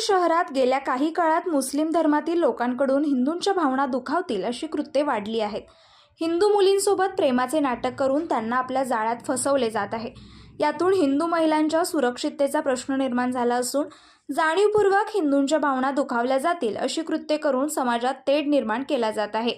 शहरात गेल्या काही काळात मुस्लिम धर्मातील लोकांकडून हिंदूंच्या भावना दुखावतील अशी कृत्ये वाढली आहेत. हिंदू मुलींसोबत प्रेमाचे नाटक करून त्यांना आपल्या जाळ्यात फसवले जात आहे. यातून हिंदू महिलांच्या सुरक्षिततेचा प्रश्न निर्माण झाला असून जाणीवपूर्वक हिंदूंच्या भावना दुखावल्या जातील अशी कृत्ये करून समाजात तेढ निर्माण केला जात आहे.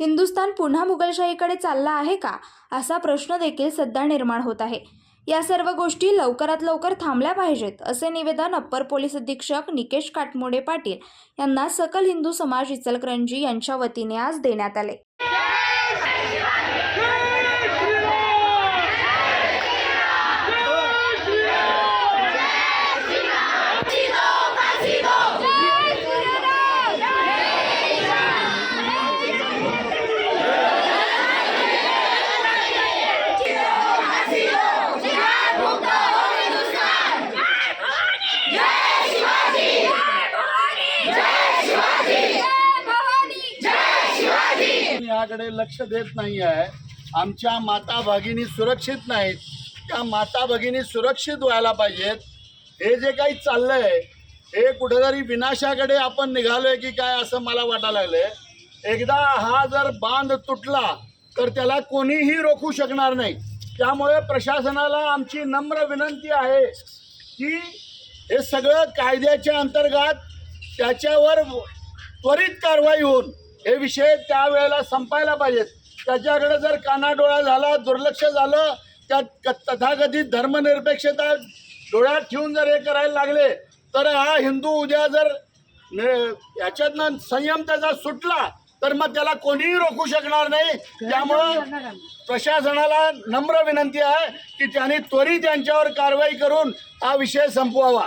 हिंदुस्थान पुन्हा मुघलशाहीकडे चालला आहे का? असा प्रश्न देखील सध्या निर्माण होत आहे. या सर्व गोष्टी लवकरात लवकर थांबल्या पाहिजेत असे निवेदन अप्पर पोलीस अधीक्षक निकेश काटमोडे पाटील यांना सकल हिंदू समाज इचलकरंजी यांच्या वतीने आज देण्यात आले. प्रश्नाकडे लक्ष देत नाही आहे. आमच्या माता भगिनी सुरक्षित नाहीत. त्या माता भगिनी सुरक्षित व्हायला पाहिजेत. हे जे काही चाललंय हे कुठेतरी विनाशाकडे आपण निघालोय की काय असं मला वाटायला लागलंय. एकदा हा जर बांध तुटला तर त्याला कोणीही रोखू शकणार नाही. त्यामुळे प्रशासनाला आमची नम्र विनंती आहे की हे सगळं कायद्याच्या अंतर्गत त्याच्यावर त्वरित कारवाई होऊन हे विषय त्यावेळेला संपायला पाहिजेत. त्याच्याकडे जर कानाडोळा झाला दुर्लक्ष झालं त्या तथाकथित धर्मनिरपेक्षता डोळ्यात ठेवून जर हे करायला लागले तर हा हिंदू उद्या जर याच्यातनं संयम त्याचा सुटला तर मग त्याला कोणीही रोखू शकणार नाही. त्यामुळं प्रशासनाला नम्र विनंती आहे की त्यांनी त्वरित यांच्यावर कारवाई करून हा विषय संपवावा.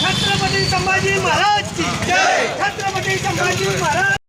छत्रपती संभाजी महाराज की. छत्रपती संभाजी महाराज.